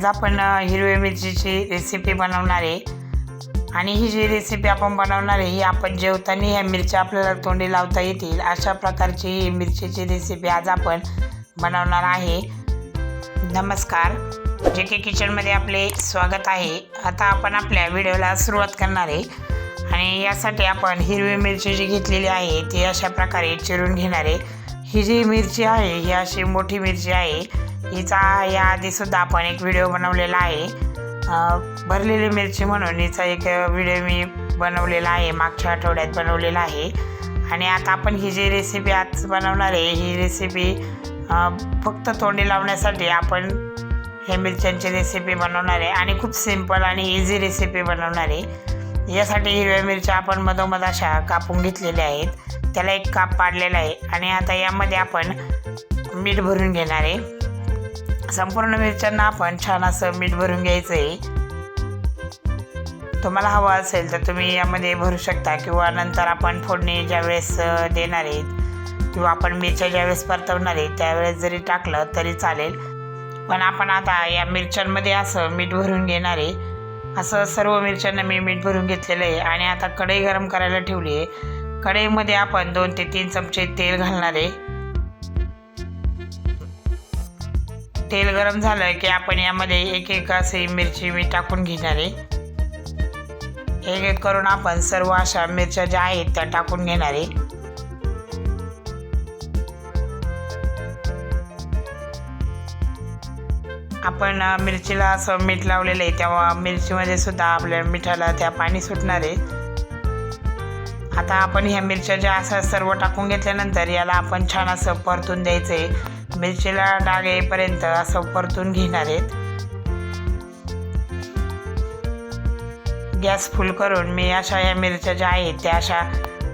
आज आपण हिरव्या मिरचीची रेसिपी बनवणार आहे. आणि ही जी रेसिपी आपण बनवणार आहे ही आपण जेवताना ह्या मिरच्या आपल्याला तोंडी लावता येतील. अशा प्रकारची ही मिरचीची रेसिपी आज आपण बनवणार आहे. नमस्कार. जे के किचनमध्ये आपले स्वागत आहे. आता आपण आपल्या व्हिडिओला सुरुवात करणार आहे. आणि यासाठी आपण हिरवी मिरची जी घेतलेली आहे ती अशा प्रकारे चिरून घेणार आहे. ही जी मिरची आहे ही अशी मोठी मिरची आहे. हिचा याआधीसुद्धा आपण एक व्हिडिओ बनवलेला आहे. भरलेली मिरची म्हणून हिचा एक व्हिडिओ मी बनवलेला आहे मागच्या आठवड्यात बनवलेला आहे. आणि आता आपण ही जी रेसिपी आज बनवणार आहे ही रेसिपी फक्त तोंडी लावण्यासाठी आपण हे मिरच्यांची रेसिपी बनवणार आहे. आणि खूप सिंपल आणि इझी रेसिपी बनवणार आहे. यासाठी हिरव्या मिरच्या आपण मधोमध अशा कापून घेतलेल्या आहेत. त्याला एक काप पाडलेला आहे आणि आता यामध्ये आपण मीठ भरून घेणार आहे. संपूर्ण मिरच्यांना आपण छान असं मीठ भरून घ्यायचं आहे. तुम्हाला हवं असेल तर तुम्ही यामध्ये भरू शकता किंवा नंतर आपण फोडणी ज्यावेळेस देणार आहेत किंवा आपण मिरच्या ज्यावेळेस परतवणार आहे त्यावेळेस जरी टाकलं तरी चालेल. पण आपण आता या मिरच्यांमध्ये असं मीठ भरून घेणार आहे. असं सर्व मिरच्यांना मी मीठ भरून घेतलेलं आहे. आणि आता कढई गरम करायला ठेवली आहे. कढईमध्ये आपण दोन ते तीन चमचे तेल घालणार आहे. तेल गरम झालं की आपण यामध्ये एक एक असे मिरची मी टाकून घेणार आहे. एक एक करून आपण सर्व अशा मिरच्या ज्या आहेत त्या टाकून घेणार आहे. आपण मिरचीला असं मीठ लावलेलं आहे तेव्हा मिरचीमध्ये सुद्धा आपल्या मिठाला त्या पाणी सुटणार आहे. आता आपण ह्या मिरच्या ज्या असं सर्व टाकून घेतल्यानंतर याला आपण छान असं परतून द्यायचं आहे. मिरचीला डाग येईपर्यंत असं परतून घेणार आहेत गॅस फुल करून मी अशा ह्या मिरच्या ज्या आहेत त्या अशा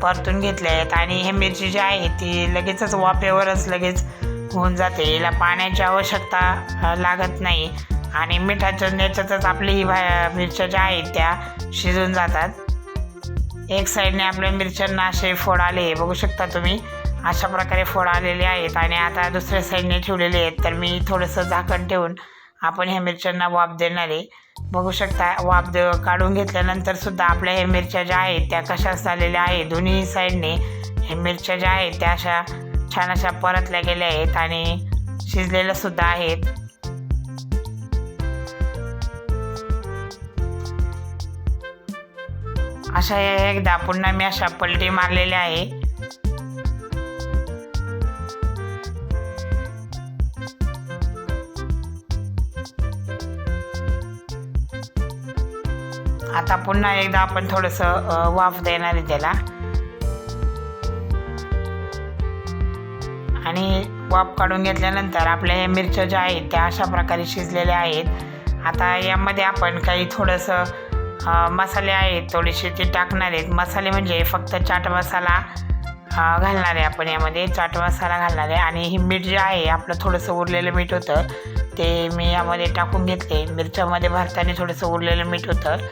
परतून घेतल्या आहेत. आणि हे मिरची जी आहे ती लगेचच वाफेवरच लगेच होऊन जाते. याला पाण्याची आवश्यकता लागत नाही. आणि मिठाच्या याच्यातच आपली ही भा मिरच्या ज्या आहेत त्या शिजून जातात. एक साईडने आपल्या मिरच्यांना असे फोड आले बघू शकता तुम्ही. अशा प्रकारे फोड आलेले आहेत आणि आता दुसऱ्या साईडने ठेवलेले आहेत. तर मी थोडंसं झाकण ठेवून आपण ह्या मिरच्यांना वाफ देणार आहे. बघू शकता वाफ दे काढून घेतल्यानंतर सुद्धा आपल्या ह्या मिरच्या ज्या आहेत त्या कशा झालेल्या आहेत. दोन्ही साईडने ह्या मिरच्या ज्या आहेत त्या अशा छान अशा परतल्या गेल्या आहेत आणि शिजलेल्या सुद्धा आहेत. अशा एकदा पुन्हा मी अशा पलटी मारलेल्या आहे. आता पुन्हा एकदा आपण थोडंसं वाफ देणार आहे त्याला. आणि वाफ काढून घेतल्यानंतर आपल्या या मिरच्या ज्या आहेत त्या अशा प्रकारे शिजलेल्या आहेत. आता यामध्ये आपण काही थोडंसं मसाले आहेत थोडेसे ते टाकणार आहेत. मसाले म्हणजे फक्त चाट मसाला घालणार आहे आपण यामध्ये. चाट मसाला घालणार आहे आणि ही मीठ जे आहे आपलं थोडंसं उरलेलं मीठ होतं ते मी यामध्ये टाकून घेतले. मिरच्यामध्ये भरताना थोडंसं उरलेलं मीठ होतं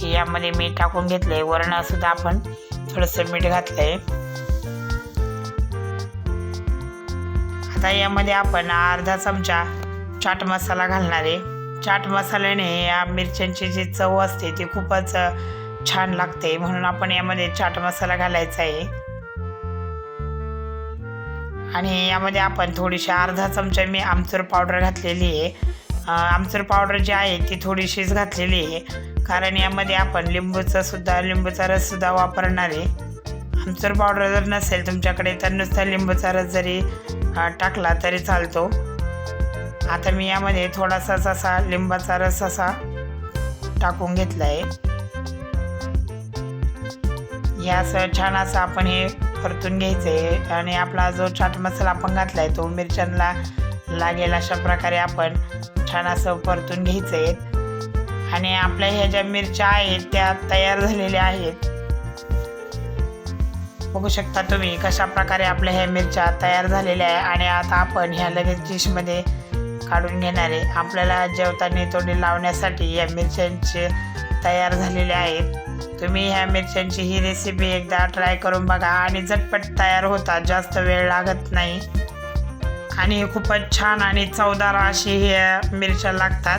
ते यामध्ये मी टाकून घेतलं आहे आपण थोडंसं मीठ घातलं आहे आता यामध्ये आपण अर्धा चमचा चाट मसाला घालणार आहे. चाट मसाल्याने या मिरच्यांची जी चव असते ती खूपच छान लागते. म्हणून आपण यामध्ये चाट मसाला घालायचा आहे. आणि यामध्ये आपण थोडीशी अर्धा चमचा मी आमचूर पावडर घातलेली आहे. आमचूर पावडर जी आहे ती थोडीशीच घातलेली आहे. कारण यामध्ये आपण लिंबूचा सुद्धा लिंबूचा रससुद्धा वापरणार आहे. जर पावडर जर नसेल तुमच्याकडे तर नुसता लिंबूचा रस जरी टाकला तरी चालतो. आता मी यामध्ये थोडासाच असा लिंबाचा रस असा टाकून घेतला आहे या असं छान असं आपण हे परतून घ्यायचं आहे आणि आपला जो चाट मसाला आपण घातला आहे तो मिरच्यांना लागेल अशा प्रकारे आपण छान असं परतून घ्यायचं आहे आणि आपल्या ह्या ज्या मिरच्या आहेत त्या तयार झालेल्या आहेत. बघू शकता तुम्ही कशा प्रकारे आपल्या ह्या मिरच्या तयार झालेल्या आहे आणि आता आपण ह्या लगेच डिशमध्ये काढून घेणार आहे. आपल्याला जेवताना तोंडी लावण्यासाठी या मिरच्यांचे तयार झालेले आहेत. तुम्ही ह्या मिरच्यांची ही रेसिपी एकदा ट्राय करून बघा आणि झटपट तयार होतात जास्त वेळ लागत नाही. आणि खूपच छान आणि चवदार अशी ह्या मिरच्या लागतात.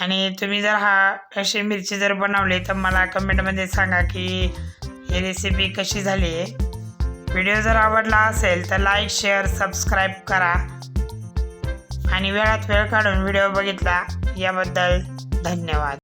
आणि तुम्ही जर हा अशी मिरची जर बनवली तर मला कमेंटमध्ये सांगा की ही रेसिपी कशी झाली? आहे व्हिडिओ जर आवडला असेल तर लाईक शेअर सबस्क्राईब करा. आणि वेळात वेळ काढून व्हिडिओ बघितला याबद्दल धन्यवाद.